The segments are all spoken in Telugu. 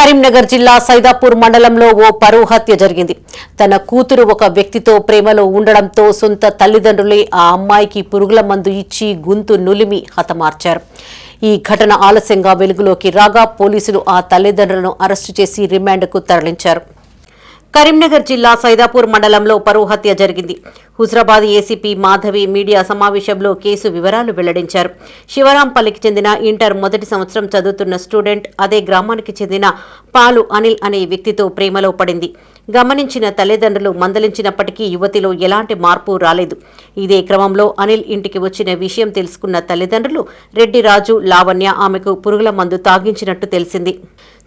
కరీంనగర్ జిల్లా సైదాపూర్ మండలంలో ఓ పరువు హత్య జరిగింది. తన కూతురు ఒక వ్యక్తితో ప్రేమలో ఉండడంతో సొంత తల్లిదండ్రులే ఆ అమ్మాయికి పురుగుల మందు ఇచ్చి గొంతు నులిమి హతమార్చారు. ఈ ఘటన ఆలస్యంగా వెలుగులోకి రాగా పోలీసులు ఆ తల్లిదండ్రులను అరెస్టు చేసి రిమాండ్కు తరలించారు. కరీంనగర్ జిల్లా సైదాపూర్ మండలంలో పరువు హత్య జరిగింది. హుజరాబాద్ ఏసీపీ మాధవి మీడియా సమావేశంలో కేసు వివరాలు వెల్లడించారు. శివరాంపల్లికి చెందిన ఇంటర్ మొదటి సంవత్సరం చదువుతున్న స్టూడెంట్ అదే గ్రామానికి చెందిన పాలు అనిల్ అనే వ్యక్తితో ప్రేమలో పడింది. గమనించిన తల్లిదండ్రులు మందలించినప్పటికీ యువతిలో ఎలాంటి మార్పు రాలేదు. ఇదే క్రమంలో అనిల్ ఇంటికి వచ్చిన విషయం తెలుసుకున్న తల్లిదండ్రులు రెడ్డి రాజు లావణ్య ఆమెకు పురుగుల మందు తాగించినట్టు తెలిసింది.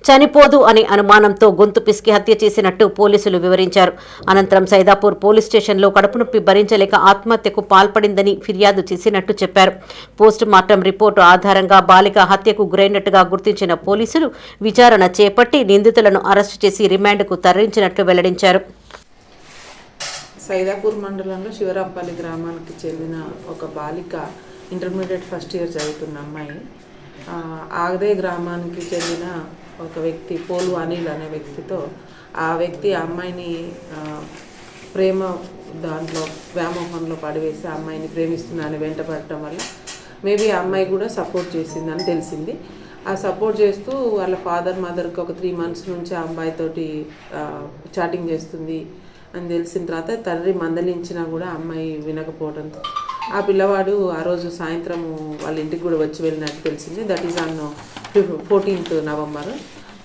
చనిపోదు అనే అనుమానంతో గొంతు పిసికి హత్య చేసినట్టు పోలీసులు వివరించారు. అనంతరం సైదాపూర్ పోలీస్ స్టేషన్లో కడుపు నొప్పి భరించలేక ఆత్మహత్యకు పాల్పడిందని ఫిర్యాదు చేసినట్టు చెప్పారు. పోస్టుమార్టం రిపోర్టు ఆధారంగా బాలిక హత్యకు గురైనట్టుగా గుర్తించిన పోలీసులు విచారణ చేపట్టి నిందితులను అరెస్టు చేసి రిమాండ్కు తరలించినట్లు వెల్లడించారు. సైదాపూర్ మండలంలో శివరాంపల్లి గ్రామానికి చెందిన ఒక బాలిక ఇంటర్మీడియట్ ఫస్ట్ ఇయర్ చదువుతున్న అమ్మాయి. ఆగదే గ్రామానికి చెందిన ఒక వ్యక్తి పోలు అనిల్ అనే వ్యక్తితో ఆ వ్యక్తి ఆ అమ్మాయిని ప్రేమ దాంట్లో వ్యామోహంలో పడివేసి ఆ అమ్మాయిని వెంట వెంటపడటం వల్ల మేబీ ఆ అమ్మాయి కూడా సపోర్ట్ చేసిందని తెలిసింది. ఆ సపోర్ట్ చేస్తూ వాళ్ళ ఫాదర్ మదర్కి ఒక త్రీ మంత్స్ నుంచి ఆ అమ్మాయితోటి చాటింగ్ చేస్తుంది. అని తెలిసిన తర్వాత తండ్రి మందలించినా కూడా అమ్మాయి వినకపోవడంతో ఆ పిల్లవాడు ఆ రోజు సాయంత్రం వాళ్ళ ఇంటికి కూడా వచ్చి వెళ్ళినట్టు తెలిసింది. That is on fourteenth November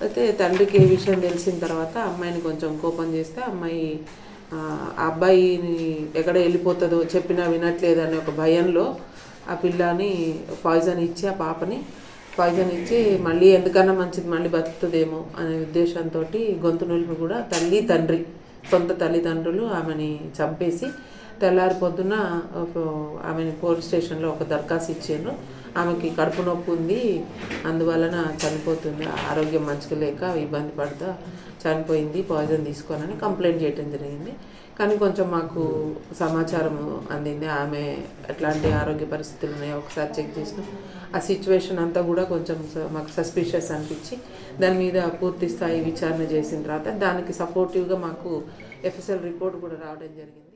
అయితే తండ్రికి ఏ విషయం తెలిసిన తర్వాత అమ్మాయిని కొంచెం కోపం చేస్తే అమ్మాయి ఆ అబ్బాయిని ఎక్కడ వెళ్ళిపోతుందో చెప్పినా వినట్లేదు అనే ఒక భయంలో ఆ పిల్లని పాయిజన్ ఇచ్చి ఆ పాపని పాయిజన్ ఇచ్చి మళ్ళీ ఎందుకన్నా మంచిది మళ్ళీ బతుకుతుందేమో అనే ఉద్దేశంతో గొంతు నొలిపి కూడా తల్లి తండ్రి సొంత తల్లిదండ్రులు ఆమెని చంపేసి తెల్లారి పొద్దున ఆమెను పోలీస్ స్టేషన్లో ఒక దరఖాస్తు ఇచ్చాను ఆమెకి కడుపు నొప్పి ఉంది. అందువలన చనిపోతుంది. ఆరోగ్యం మంచిగా లేక ఇబ్బంది పడతా చనిపోయింది. పాయిజన్ తీసుకోనని కంప్లైంట్ చేయడం జరిగింది. కానీ కొంచెం మాకు సమాచారం అందింది. ఆమె ఎట్లాంటి ఆరోగ్య పరిస్థితులు ఉన్నాయో ఒకసారి చెక్ చేసినాం. ఆ సిచ్యువేషన్ అంతా కూడా కొంచెం స- మాకు సస్పిషియస్ అనిపించి దాని మీద పూర్తి స్థాయి విచారణ చేసిన తర్వాత దానికి సపోర్టివ్గా మాకు ఎఫ్ఎస్ఎల్ రిపోర్ట్ కూడా రావడం జరిగింది.